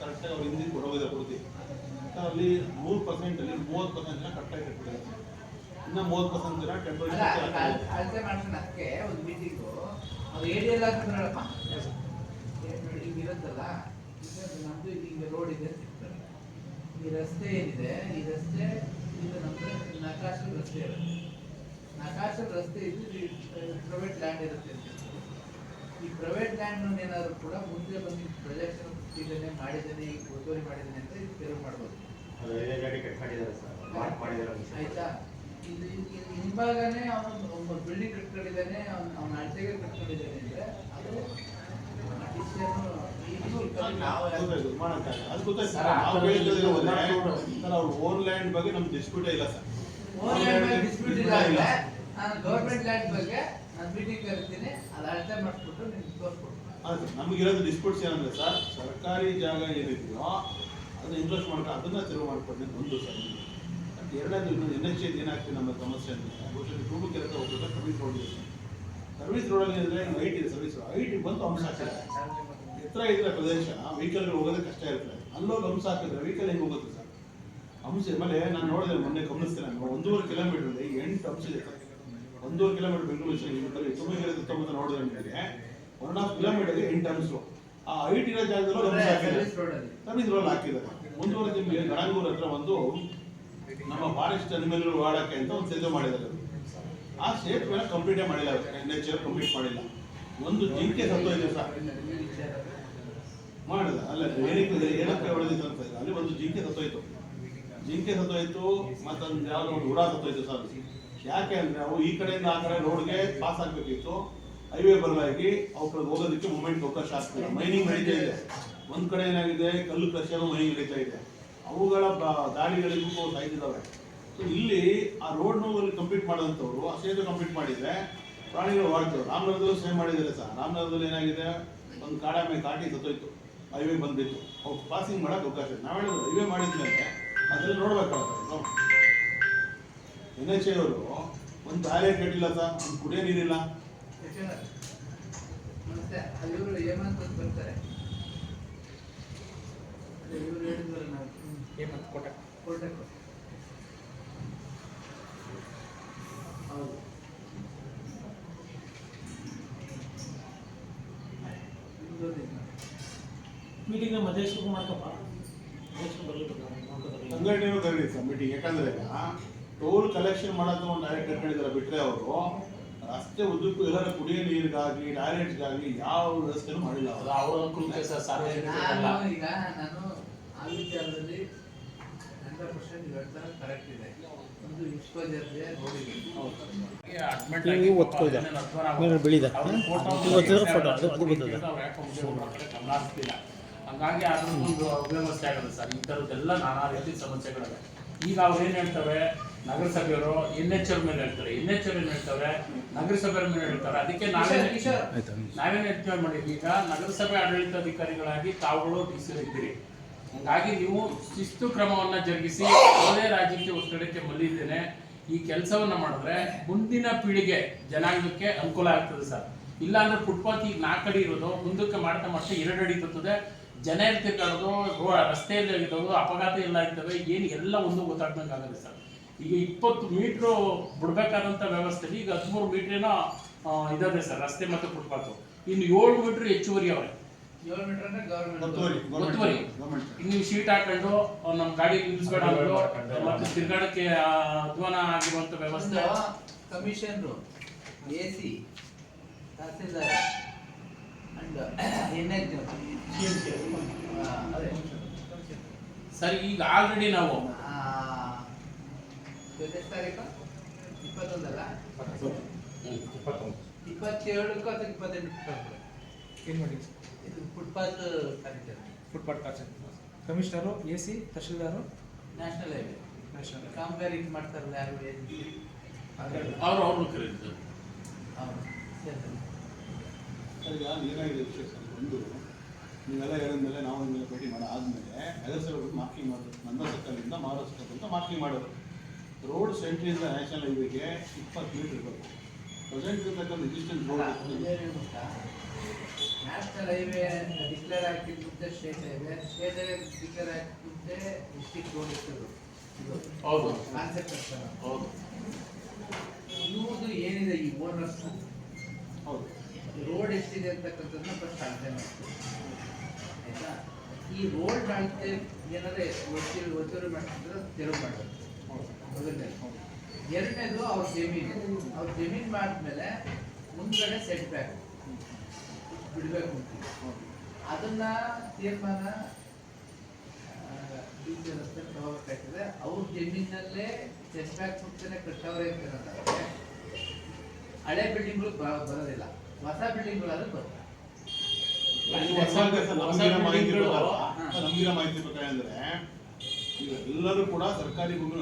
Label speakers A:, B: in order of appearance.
A: ಕರೆಕ್ಟಾಗಿ ಅವ್ರು ಹಿಂದೆ ಕೊಡೋಗಿದೆ ಕೊಡ್ತೀವಿ ಅಲ್ಲಿ ಮೂರು ಪರ್ಸೆಂಟ್ ಅಲ್ಲಿ ಮೂವತ್ತು ಪರ್ಸೆಂಟ್ ಜನ ಕರೆಕ್ಟಾಗಿ ಕಟ್ಬಿಟ್ಟಿದ್ದಾರೆ ಇನ್ನ ಮೂವತ್ತು ಪರ್ಸೆಂಟ್ ಜನ ಟೆಂಪರರಿ
B: ಅಳತೆ ಮಾಡ್ಕೊಂಡು ಅದಕ್ಕೆ ಒಂದು ಮೀಟಿಂಗು ಅದು ಏಡಿ ಎಲ್ಲ ನೋಡಪ್ಪ ಈಗ ಇರುತ್ತಲ್ಲ? ನಮ್ಮದು ಈಗ ರೋಡ್ ಇದೆ ಸಿಗ್ತಾರೆ ಈ ರಸ್ತೆ ಏನಿದೆ? ಈ ರಸ್ತೆ ಇದು ನಮ್ಮದು ನಕಾಶಲ್ ರಸ್ತೆ ಇರುತ್ತೆ. ನಕಾಶಲ್ ರಸ್ತೆ ಇದು ಪ್ರೈವೇಟ್ ಲ್ಯಾಂಡ್ ಇರುತ್ತೆ ಅಂತ ಈ ಪ್ರೈವೇಟ್ ಲ್ಯಾಂಡ್ ಏನಾದರೂ ಕೂಡ ಮುಂದೆ ಬಂದು ಪ್ರೊಜೆಕ್ಷನ್ ಇದನ್ನೇ ಮಾಡಿದ್ದೇನೆ ಈಗ ಒತ್ತುವರಿ ಮಾಡಿದ್ದೇನೆ ಅಂತ ಇದು ತೆರವು ಮಾಡ್ಬೋದು. ಆಯ್ತಾ? ಇದು ಹಿಂಭಾಗನೇ ಅವನು ಒಬ್ಬ ಬಿಲ್ಡಿಂಗ್ ಕಟ್ಕೊಂಡಿದ್ದಾನೆ ಅವನ ಅವನ ಅಡ್ಡೆಗೆ ಕಟ್ಕೊಂಡಿದ್ದಾನೆ ಅಂದರೆ ಅದು ಈ
C: ಆ
A: ಓವರ್ ಲ್ಯಾಂಡ್ ಬಗ್ಗೆ ನಮ್ಗೆ ಡಿಸ್ಪ್ಯೂಟೇ ಇಲ್ಲ ಸರ್.
B: ಓನ್ ಲ್ಯಾಂಡ್ ಬಗ್ಗೆ ಇಲ್ಲ ನಾನು ಗೌರ್ಮೆಂಟ್ ಲ್ಯಾಂಡ್ ಬಗ್ಗೆ ನಾನು ಮೀಟಿಂಗ್ ಕರಿತೀನಿ ಅದು ಅಳತೆ ಮಾಡಿಸ್ಬಿಟ್ಟು ನಿಮ್ಗೆ ತೋರಿಸ್ಕೊಡ್ತೀನಿ.
A: ಆಯ್ತು ನಮಗಿರೋದು ಡಿಸ್ಪ್ಯೂಟ್ಸ್ ಏನಂದ್ರೆ ಸರ್, ಸರ್ಕಾರಿ ಜಾಗ ಏನಿದೆಯೋ ಅದನ್ನ ಇನ್ವೆಸ್ಟ್ ಮಾಡ್ಕೊಂಡು ಅದನ್ನ ತೆರವು ಮಾಡ್ಕೊಂಡು ಒಂದು ಸರ್ ಮತ್ತೆ ಎರಡನೇದು ಇನ್ನೊಂದು ಎನ್ ಎಚ್ ಏನಾಗ್ತದೆ ನಮ್ಮ ಸಮಸ್ಯೆ ಅಂದರೆ, ಬಹುಶಃ ಟೂಬು ಕೆಲಸ ಹೋಗ್ಬೇಕು ಸರ್ವಿಸ್ ರೋಡ್ ಇದೆ. ಸರ್ವಿಸ್ ರೋಡಲ್ಲಿ ಅಂದರೆ ಹೈಟ್ ಇದೆ ಸರ್ವಿಸ್ ರೋಡ್ ಹೈಟ್ ಬಂತು ಅಂಶ ಹಾಕಿದ್ರೆ ಎತ್ತರ ಇದ್ರೆ ಪ್ರದೇಶ ವೆಹಿಕಲ್ಗಳು ಹೋಗೋದೇ ಕಷ್ಟ ಇರ್ತದೆ ಅಲ್ಲೋಗಿ ಅಂಶ ಹಾಕಿದ್ರೆ ವೆಹಿಕಲ್ ಹೆಂಗೆ ಹೋಗುತ್ತೆ ಸರ್? ಅಂಶ ಮೇಲೆ ನಾನು ನೋಡಿದೆ, ಮೊನ್ನೆ ಗಮನಿಸ್ತೇನೆ ಒಂದೂವರೆ ಕಿಲೋಮೀಟರ್ ಎಂಟು ಅಂಶ ಇದೆ ಸರ್. ಒಂದೂವರೆ ಕಿಲೋಮೀಟರ್ ಬೆಂಗಳೂರು ತುಮಕೂರು ಸುತ್ತಮುತ್ತ ನೋಡಿದ್ರೆ ಒನ್ ಆಫ್ ಕಿಲೋಮೀಟರ್ ಎಂಟು ಟರ್ಮ್ಸ್ ಆ ಐಟ್ ಇರೋ ಜಾಗದಲ್ಲೂ ರೋಲ್ ಹಾಕಿದ್ದಾರೆ. ಒಂದೂವರೆ ನಿಮಗೆ ಗಣಗೂರ್ ಹತ್ರ ಒಂದು ನಮ್ಮ ಫಾರೆಸ್ಟ್ ಅನಿಮಲ್ಗಳು ವಾಡಕ್ಕೆ ಅಂತ ಒಂದು ಸೇತುವೆ ಮಾಡಿದ್ದಾರೆ. ಆ ಸೇತುವೆ ಕಂಪ್ಲೀಟೇ ಮಾಡಿಲ್ಲ. ನೇಚರ್ ಕಂಪ್ಲೀಟ್ ಮಾಡಿಲ್ಲ. ಒಂದು ಜಿಂಕೆ ಸತ್ತೋಯ್ತು ಸರ್. ಮಾಡಿದ ಅಲ್ಲ ಏನಕ್ಕೆ ಏನಕ್ಕೆ ಹೊಡೆದಿತ್ತು ಅಂತ. ಅಲ್ಲಿ ಒಂದು ಜಿಂಕೆ ಸತ್ತೋಯ್ತು ಜಿಂಕೆ ಸತ್ತೋಯ್ತು ಮತ್ತೊಂದು ಯಾವ್ದೋ ಒಂದು ಹುಡ ಸತ್ತೋಯ್ತು ಸರ್. ಯಾಕೆ ಅಂದ್ರೆ ಅವು ಈ ಕಡೆಯಿಂದ ಆ ಕಡೆ ರೋಡ್ಗೆ ಪಾಸ್ ಆಗ್ಬೇಕಿತ್ತು. ಹೈವೇ ಬದಲಾಗಿ ಅವ್ರ ಹೋಗೋದಕ್ಕೆ ಮೂಮೆಂಟ್ ಅವಕಾಶ ಆಗ್ತಿಲ್ಲ. ಮೈನಿಂಗ್ ನಡೀತಾ ಇದೆ. ಒಂದ್ ಕಡೆ ಏನಾಗಿದೆ? ಕಲ್ಲು ಕ್ರಷರು ಮೈನಿಂಗ್ ನಡೀತಾ ಇದೆ. ಅವುಗಳ ದಾಳಿಗಳಿಗೂ ಸಾಯ್ತಿದ್ದಾವೆ ಸೊ ಇಲ್ಲಿ ಆ ರೋಡ್ ಅಲ್ಲಿ ಕಂಪ್ಲೀಟ್ ಮಾಡೋಂಥವ್ರು ಆ ಸೇತು ಕಂಪ್ಲೀಟ್ ಮಾಡಿದ್ರೆ ಪ್ರಾಣಿಗಳು ಓಡ್ತವೆ ರಾಮನಗರದಲ್ಲೂ ಸೇಮ್ ಮಾಡಿದ್ದಾರೆ ಸರ್. ರಾಮನಗರದಲ್ಲಿ ಏನಾಗಿದೆ? ಒಂದು ಕಾಡಾಮೆ ಕಾಟಿ ಸತ್ತೋಯ್ತು. ಹೈವೇ ಬಂದಿತ್ತು ಅವ್ರು ಪಾಸಿಂಗ್ ಮಾಡಕ್ಕೆ ಅವಕಾಶ ನಾವು ಹೇಳಿದ್ರು ಹೈವೇ ಮಾಡಿದ್ಮೇಲೆ ಅದೆಲ್ಲ ನೋಡ್ಬೇಕಾಗ್ತದೆ ಎನ್ ಎಚ್ ಅವರು ಒಂದು ಟಾಯ್ಲೆಟ್ ಕಟ್ಟಿಲ್ಲ ಸರ್ ಒಂದು ಕುಡಿಯೋ ನೀರಿಲ್ಲ.
B: ಮತ್ತೆ ಇವರು ಹೇಮಂತ್ ಅಂತ ಬರ್ತಾರೆ. ಅದೇ ಇವ್ರು ಹೇಳಿದ್ವಲ್ಲ ನಾವು
D: ಹೇಮಂತ್ ಕೋಟ.
B: ಹೌದು.
D: ಮಧ್ಯಸ್ಥರು ಮಾಡ್ಕಪ್ಪ. ಮಧ್ಯಸ್ಥರು
A: ಕರೀರಿ ಸರ್ ಮೀಟಿಂಗ್ ಯಾಕಂದ್ರೆ ಟೋಲ್ ಕಲೆಕ್ಷನ್ ಮಾಡೋದು ಒಂದು ಡೈರೆಕ್ಟ್ ಕಟ್ಕೊಂಡಿದ್ದಾರೆ ಬಿಟ್ರೆ ಅವರು ರಸ್ತೆ ಉದ್ದಕ್ಕೂ ಎಲ್ಲರ ಕುಡಿಯೋ ನೀರಿಗಾಗಲಿ ಡೈರೆಕ್ಟ್ಗಾಗಲಿ ಯಾವ ವ್ಯವಸ್ಥೆನೂ ಮಾಡಿಲ್ಲ ಅವರು.
B: ನಾನು ಈಗ ನಾನು ಆ ವಿಚಾರದಲ್ಲಿ ಹಂಡ್ರೆಡ್ ಪರ್ಸೆಂಟ್ ಹೇಳ್ತಾರೆ ಕರೆಕ್ಟ್ ಇದೆ. ಒಂದು ವಿಶ್ವದರ್ಜೆ ನೋಡಿದ್ದೀನಿ.
D: ಬೆಳಿದ.
C: ಫೋಟೋ
D: ಅದು ಅದು.
C: ಹರಿಸ್ತಿಲ್ಲ. ಹಂಗಾಗಿ ಅದೊಂದು ಒಂದು ಅವ್ಯವಸ್ಥೆ ಆಗುತ್ತೆ ಸರ್. ಈ ಥರದ್ದೆಲ್ಲ ನಾನಾ ರೀತಿ ಸಮಸ್ಯೆಗಳಿವೆ. ಈಗ ಅವ್ರು ಏನ್ ಹೇಳ್ತವೆ? ನಗರಸಭೆಯವರು ಎನ್ ಎಚ್ ಎಲ್ ಮೇಲೆ ಹೇಳ್ತಾರೆ ಎನ್ ಎಚ್ ಏನ್ ಹೇಳ್ತಾರೆ? ನಗರಸಭೆಯ ಮೇಲೆ ಹೇಳ್ತಾರೆ. ಅದಕ್ಕೆ ನಾವೇ ನಾವೇನು ಯೋಚನೆ ಮಾಡಿದ್ವಿ. ಈಗ ನಗರಸಭೆ ಆಡಳಿತಾಧಿಕಾರಿಗಳಾಗಿ ತಾವುಗಳು ಬಿಸಿಲಿದ್ದೀರಿ. ಹಾಗಾಗಿ ಇದ್ದೀರಿ ಹಂಗಾಗಿ ನೀವು ಶಿಸ್ತು ಕ್ರಮವನ್ನ ಜರುಗಿಸಿ ಯಾವುದೇ ರಾಜ್ಯಕ್ಕೆ ಒತ್ತಡಕ್ಕೆ ಮಲ್ಲಿದ್ದೇನೆ. ಈ ಕೆಲಸವನ್ನ ಮಾಡಿದ್ರೆ ಮುಂದಿನ ಪೀಳಿಗೆ ಜನಾಂಗಕ್ಕೆ ಅನುಕೂಲ ಆಗ್ತದೆ ಸರ್. ಇಲ್ಲಾಂದ್ರೆ ಫುಟ್ಪಾತ್ ಈಗ ನಾಲ್ಕು ಅಡಿ ಇರೋದು ಮುಂದಕ್ಕೆ ಮಾಡ್ತಾ ಮಾಡ್ತಾ ಎರಡು ಅಡಿ ಬರ್ತದೆ. ಜನ ಇರ್ತಿರ್ಕಾಡೋದು ರಸ್ತೆಯಲ್ಲಿ ಆಗಿರೋದು ಅಪಘಾತ ಎಲ್ಲ ಇರ್ತವೆ ಏನು ಎಲ್ಲ ಒಂದು ಗೊತ್ತಾಗ್ದಂಗೆ ಆಗಲ್ಲ ಸರ್. ಈಗ ಇಪ್ಪತ್ತು ಮೀಟ್ರು ಬಿಡ್ಬೇಕಾದಂಥ ವ್ಯವಸ್ಥೆ ಈಗ ಹದಿಮೂರು ಮೀಟ್ರೇನೋ ಇದಾವೆ ಸರ್ ರಸ್ತೆ ಮತ್ತು ಫುಟ್ಪಾತು. ಇನ್ನು ಏಳು ಮೀಟ್ರ್ ಹೆಚ್ಚುವರಿ ಅವರೇ.
A: ಒತ್ತುವರಿ
C: ನೀವು ಶೀಟ್ ಹಾಕೊಂಡು ನಮ್ಮ ನಮ್ ಗಾಡಿ ನಿಲ್ಲಿಸ್ಬೇಡ ಅನ್ನೋದು ಮತ್ತೆ ತಿರ್ಗಾಡಕ್ಕೆ ಅಧ್ವಾನ ಆಗಿರುವಂತ ವ್ಯವಸ್ಥೆ.
B: ಕಮಿಷನ್ರು A C tahsildar and N H
C: ಸರಿ ಈಗ ಆಲ್ರೆಡಿ ನಾವು
B: ಎಷ್ಟು ತಾರೀಕು? ಇಪ್ಪತ್ತೊಂದಲ್ಲ? ಇಪ್ಪತ್ತೇಳಕ್ಕೂ ಅಥವಾ ಇಪ್ಪತ್ತೆಂಟು
D: ಏನು ಮಾಡಿ?
B: ಇದು ಫುಟ್ಪಾತ್ ಕಾರ್ಯಕ್ರಮ
D: footpath ಕಾರ್ಚರ್ commissioner A C tahsildar?
B: National highway
D: national
B: ಕಾಮಗಾರಿ ಇದು ಮಾಡ್ತಾರಲ್ಲ ಯಾರು ಅವರು
C: ಅವ್ರು ಅವ್ರನ್ನು ಕರೀತಾರೆ
B: ಹೌದು. ಸೇರ್ತಾರೆ.
A: ಈಗ ಏನಾಗಿದೆ ವಿಶೇಷ ಸರ್. ಒಂದು ನೀವೆಲ್ಲ ಹೇಳಿದ್ಮೇಲೆ ನಾವು ನಿಮ್ಮನ್ನ ಭೇಟಿ ಮಾಡಿ ಆದಮೇಲೆ ನಗರಸಭೆ ಮಾರ್ಕಿಂಗ್ ಮಾಡೋದು ನಂದ ಸರ್ಕಲಿಂದ ಮಹಾರಾಷ್ಟ್ರದಿಂದ ಅಂತ ಮಾರ್ಕಿಂಗ್ ಮಾಡೋದು. ರೋಡ್ ಸೆಂಟ್ರಿಂದ ನ್ಯಾಷನಲ್ ಹೈವೇಗೆ ಇಪ್ಪತ್ತು ಮೀಟರ್ ಇರಬೇಕು. ಪ್ರೆಸೆಂಟ್ ಇರ್ತಕ್ಕಂಥ existence road?
B: National highway declare ಆಗಿದ್ದ ಮುಂಚೆ state highway state highway declare ಆಗಿದ್ದ ಮುಂಚೆ ಡಿಸ್ಟಿಕ್ ರೋಡ್ ಇರ್ತದೆ.
C: ಹೌದು.
B: ಕಾನ್ಸೆಪ್ಟ್ ಅಷ್ಟೇ.
A: ಹೌದು.
B: ಇವ್ರದ್ದು ಏನಿದೆ ಈ ಓನರ್ಸ್
A: ಹೌದು.
B: ರೋಡ್ ಎಷ್ಟಿದೆ ಅಂತಕ್ಕಂಥದ್ದನ್ನ ಫಸ್ಟ್ ಅಳತೆ ಮಾಡ್ತೀವಿ ಆಯಿತಾ? ಈ ರೋಡ್ ಅಳತೆ ಏನಾದ್ರೆ ಒತ್ತಿರು ಒತ್ತಿರು ಮಾಡ್ತಿದ್ರೆ ತೆರವು ಮಾಡಬೇಕು. ಮೊದಲನೇ ಎರಡನೇದು ಅವ್ರ ಜಮೀನು. ಅವ್ರ ಜಮೀನು ಮಾಡಿದ್ಮೇಲೆ ಮುಂದ್ಗಡೆ ಸೆಟ್ ಬ್ಯಾಕ್ ಬಿಡಬೇಕು ಅದನ್ನ ತೀರ್ಮಾನ ತಗೋಬೇಕಾಯ್ತದೆ ರಸ್ತೆ ತಗೋಬೇಕಾಗ್ತದೆ ಅವ್ರ ಜಮೀನಲ್ಲೇ ಸೆಟ್ ಬ್ಯಾಕ್ ಮುಂಚೆನೆ ಕಟ್ಟವ್ರೆ ಅಂತ. ಅನ್ನೋದಾದ್ರೆ ಹಳೆ ಬಿಲ್ಡಿಂಗ್ಗಳು ಬರೋದಿಲ್ಲ. ಹೊಸ ಬಿಲ್ಡಿಂಗ್ಗಳಾದ್ರೆ ಬರುತ್ತೆ
A: ಮಾಹಿತಿ
C: ಬಿಲ್ಡಿಂಗ್ಗಳು-
A: ಪ್ರಕಾರ ನಮ್ಗಿರೋ ಮಾಹಿತಿ ಪ್ರಕಾರ ಅಂದ್ರೆ ಇವೆಲ್ಲರೂ ಕೂಡ ಸರ್ಕಾರಿ ಭೂಮಿ